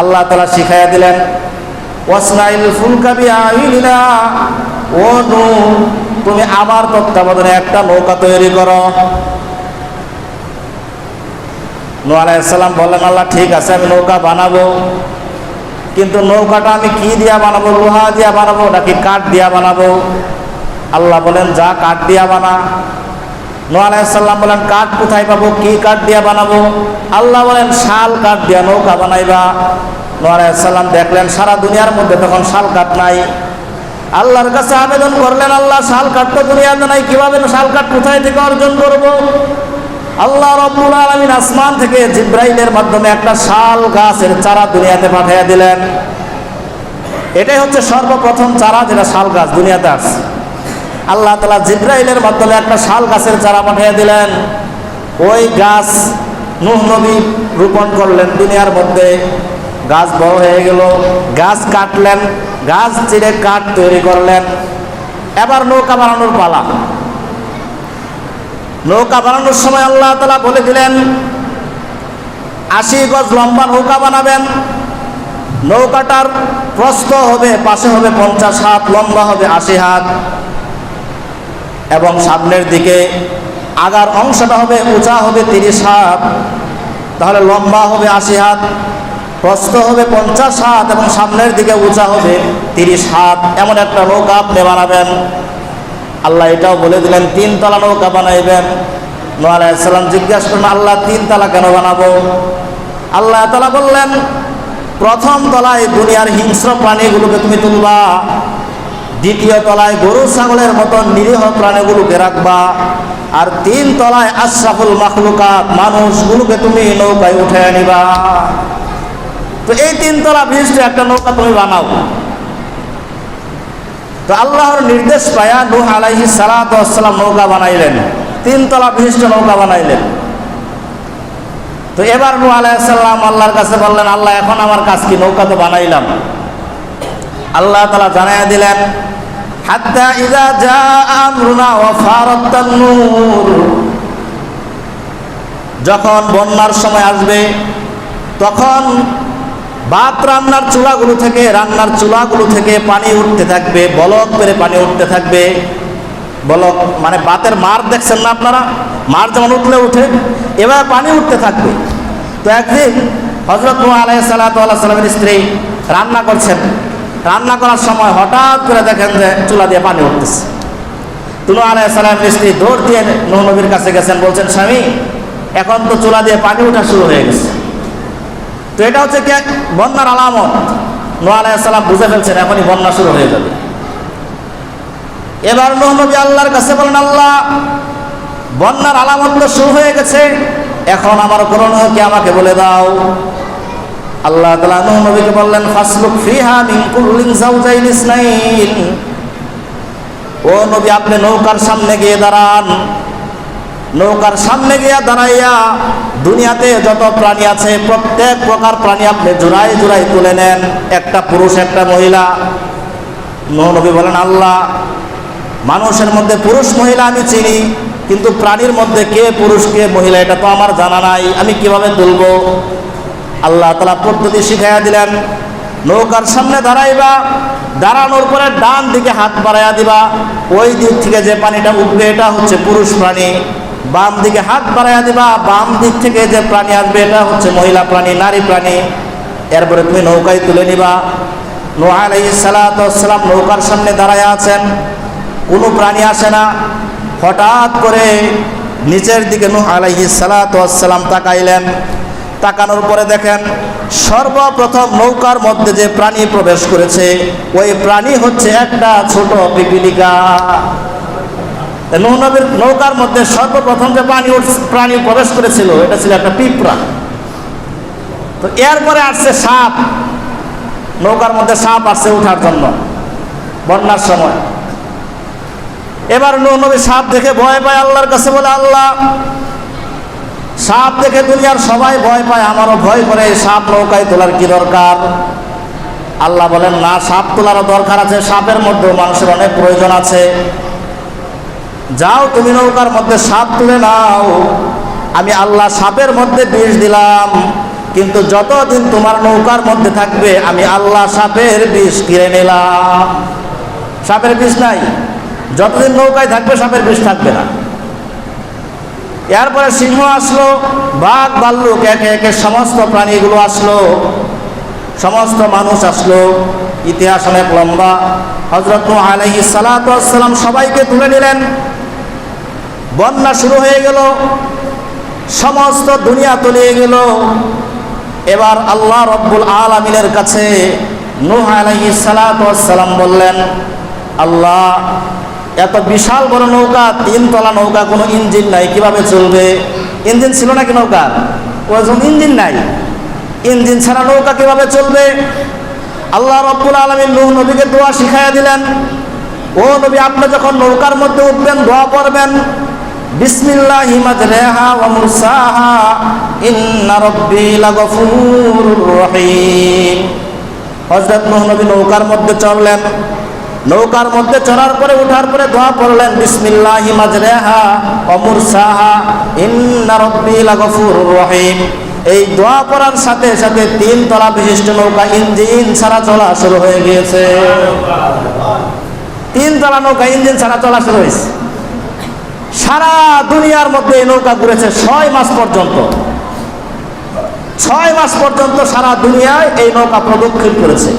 আল্লাহ তালা শিখাইয়া দিলেন ওয়াসনাইল ফুলকাবি আইলিনা ও নু তুমি আমার তত্ত্বাবধানে একটা নৌকা তৈরি করো। নু আলাইসাল্লাম বললেন, আল্লাহ, ঠিক আছে, আমি নৌকা বানাবো, কিন্তু নৌকাটা আমি কি দিয়া বানাবো, লোহা দিয়া বানাবো, নাকি কাঠ দিয়া বানাবো? আল্লাহ বলেন, যা কাঠ দিয়া বানা নো আলাইসাল্লাম বলেন, কাঠ কোথায় পাবো? কি কাঠ দিয়া বানাবো? আল্লাহ বলেন, শাল কাঠ দিয়া নৌকা বানাইবা। নো আলাইসাল্লাম দেখলেন, সারা দুনিয়ার মধ্যে তখন শাল কাঠ নাই। আল্লাহর কাছে আবেদন করলেন, আল্লাহ, শাল কাঠ তো দুনিয়াতে নাই, কীভাবে শাল কাঠ কোথায় থেকে অর্জন করব? আল্লাহ রব্বুল আলমিন আসমান থেকে জিব্রাইলের মাধ্যমে একটা শাল গাছের চারা দুনিয়াতে পাঠিয়ে দিলেন। এটাই হচ্ছে সর্বপ্রথম চারা যেটা শাল গাছ দুনিয়াতে আসছে। আল্লাহ তালা জিব্রাইলের মাধ্যমে একটা শাল গাছের চারা পাঠিয়ে দিলেন। ওই গাছ নুহ নবী রোপণ করলেন দুনিয়ার মধ্যে। গাছ বড় হয়ে গেল, গাছ কাটলেন, গাছ চিরে কাঠ তৈরি করলেন। এবার নৌকা বানানোর পালা। নৌকা বানানোর সময় আল্লাহ তালা বলে দিলেন, আশি গজ লম্বা নৌকা বানাবেন। নৌকাটার প্রস্থ হবে, পাশে হবে পঞ্চাশ হাত, লম্বা হবে আশি হাত। এবং সামনের দিকে আগার অংশটা হবে, উঁচা হবে তিরিশ হাত। তাহলে লম্বা হবে আশি হাত, প্রস্থ হবে পঞ্চাশ হাত এবং সামনের দিকে উঁচা হবে তিরিশ হাত। এমন একটা নৌকা আপনি বানাবেন। আল্লাহ এটাও বলে দিলেন তিন তলা নৌকা বানাইবেন। নোয়া আলাইসাল্লাম জিজ্ঞাসা করলেন, আল্লাহ তিন তলা কেন বানাবো? আল্লাহ তালা বললেন, প্রথম তলায় দুনিয়ার হিংস্র প্রাণীগুলোকে তুমি তুলবা। দ্বিতীয় তলায় গরু ছাগলের মতন নিরীহ প্রাণীগুলোকে রাখবা? আর তিন তলায় আশরাফুল মাখলুকাত মানুষগুলোকে তুমি নৌকায় উঠে আনিবা। তো এই তিন তলা বিশিষ্ট একটা নৌকা তুমি বানাও। তো আল্লাহর নির্দেশ পায়া নূহ আলাইহি সালাম নৌকা বানাইলেন। তিনতলা বিশিষ্ট নৌকা বানাইলেন। তো এবার নূহ আলাইসাল্লাম আল্লাহর কাছে বললেন, আল্লাহ, এখন আমার কাজ কি? নৌকা তো বানাইলাম। আল্লাহ তালা জানাইয়া দিলেন হাত্তা ইদা যা আমরুনা যখন বন্যার সময় আসবে, তখন ভাত রান্নার চুলাগুলো থেকে, রান্নার চুলাগুলো থেকে পানি উঠতে থাকবে, বলক পেরে পানি উঠতে থাকবে। বলক মানে বাতের মার দেখছেন না আপনারা? মার যেমন উঠলে উঠে, এবার পানি উঠতে থাকবে। তো একদিন হজরত সালাতু আলাইহিস সালামের স্ত্রী রান্না করছেন। রান্না করার সময় হঠাৎ করে দেখেন যে চুলা দিয়ে পানি উঠতেছে। তুনু আলাইহিস সালামের স্ত্রী দৌড় দিয়ে নবীর কাছে গেছেন, বলছেন, স্বামী, এখন তো চুলা দিয়ে পানি ওঠা শুরু হয়ে গেছে। তো এটা হচ্ছে কে বন্যার আলামত। নোয়া আলাইসাল্লাম বুঝে ফেলছেন, এখনই বন্যা শুরু হয়ে যাবে। এবার নোহ নবী আল্লাহর কাছে বলেন, আল্লাহ, বন্যার আলামত তো শুরু হয়ে গেছে, এখন আমার করণীয় কি আমাকে বলে দাও? আল্লাহ তালা নোহ নবীকে বললেন, ফাসলুক ফিহা মিন কুল্লিন জাওজাইন ইসনাইন। ও নবী, আপনি নৌকার সামনে গিয়ে দাঁড়ান। নৌকার সামনে গিয়া দাঁড়াইয়া দুনিয়াতে যত প্রাণী আছে, প্রত্যেক প্রকার প্রাণী আপনি জোড়াই জোড়াই তুলে নেন। একটা পুরুষ, একটা মহিলা। নবী বলেন, আল্লাহ, মানুষের মধ্যে পুরুষ, মহিলা আমি চিনি, কিন্তু প্রাণীর মধ্যে কে পুরুষ, কে মহিলা, এটা তো আমার জানা নাই। আমি কীভাবে তুলব? আল্লাহ তালা পদ্ধতি শিখাইয়া দিলেন। নৌকার সামনে দাঁড়াইবা, দাঁড়ানোর পরে ডান দিকে হাত বাড়াইয়া দিবা। ওই দিক থেকে যে পানিটা উঠবে, এটা হচ্ছে পুরুষ প্রাণী। বাম দিকে হাত বাড়াইয়া দিবা, বাম দিক থেকে যে প্রাণী আসবে, এটা হচ্ছে মহিলা প্রাণী, নারী প্রাণী। এরপরে তুমি নৌকায় তুলে নিবা। নোহা আলাইহিস সালাম নৌকার সামনে দাঁড়ায় আছেন। কোনো প্রাণী আসে না। হঠাৎ করে নিচের দিকে নুহ আলাইহিস সালাম তাকাইলেন। তাকানোর পরে দেখেন সর্বপ্রথম নৌকার মধ্যে যে প্রাণী প্রবেশ করেছে, ওই প্রাণী হচ্ছে একটা ছোট পিপিলিকা। নৌনবীর নৌকার মধ্যে সর্বপ্রথম যে প্রাণী প্রাণী প্রবেশ করেছিল, এটা ছিল একটা পিঁপড়া। তো এরপরে আসছে সাপ। নৌকার মধ্যে সাপ আসছে ওঠার জন্য, বন্যার সময়। এবার নবী সাপ দেখে ভয় পায় আল্লাহর কাছে বলে, আল্লাহ সাপ দেখে দুনিয়ার সবাই ভয় পায়, আমারও ভয় করে, এই সাপ নৌকায় তোলার কি দরকার? আল্লাহ বলেন, না, সাপ তোলারও দরকার আছে, সাপের মধ্যেও মানুষের অনেক প্রয়োজন আছে। যাও, তুমি নৌকার মধ্যে সাপ তুলে নাও। আমি আল্লাহ সাপের মধ্যে বিষ দিলাম, কিন্তু যতদিন তোমার নৌকার মধ্যে থাকবে, আমি আল্লাহ সাপের বিষ কিনে নিলাম। সাপের বিষ নাই। যতদিন নৌকায় থাকবে, সাপের বিষ থাকবে না। এরপরে সিংহ আসলো, বাঘ ভাল্লুক একে একে সমস্ত প্রাণীগুলো আসলো, সমস্ত মানুষ আসলো। ইতিহাস অনেক লম্বা। হজরত আলহি সালাতাম সবাইকে তুলে নিলেন। বন্যা শুরু হয়ে গেল। সমস্ত দুনিয়া তলিয়ে গেল। এবার আল্লাহ রব্বুল আলমিনের কাছে নূহ আলহি সালাতাম বললেন, আল্লাহ বিশাল বড় নৌকা, তিনতলা নৌকা, কোনো ইঞ্জিন নাই, কীভাবে চলবে? ইঞ্জিন ছিল নাকি নৌকা? ওরকম ইঞ্জিন নাই। ইঞ্জিন ছাড়া নৌকা কীভাবে চলবে? আল্লাহ রব্বুল আলমিন নূহ নবীকে দোয়া শিখাইয়া দিলেন, ও নবী, আপনি যখন নৌকার মধ্যে উঠবেন, দোয়া পড়বেন, বিসমিল্লাহি মাজরাহা ওয়া মুরসাহা, ইন্না রাব্বি লাগফুরুর রহিম। হযরত নূহ নবী নৌকার মধ্যে চড়লেন। নৌকার মধ্যে চড়ার পরে, উঠার পরে দোয়া পড়লেন বিসমিল্লাহি মাজরাহা ওয়া মুরসাহা, ইন্না রাব্বি লাগফুরুর রহিম। এই দোয়া পড়ার সাথে সাথে তিন তলা বিশিষ্ট নৌকা ইঞ্জিন ছাড়া চলা শুরু হয়ে গিয়েছে। তিন তলা নৌকা ইঞ্জিন ছাড়া চলা শুরু হয়েছে। সারা দুনিয়ার মধ্যে এই নৌকা ঘুরেছে ছয় মাস পর্যন্ত। ছয় মাস পর্যন্ত সারা দুনিয়ায় এই নৌকা প্রদক্ষিণ করেছে।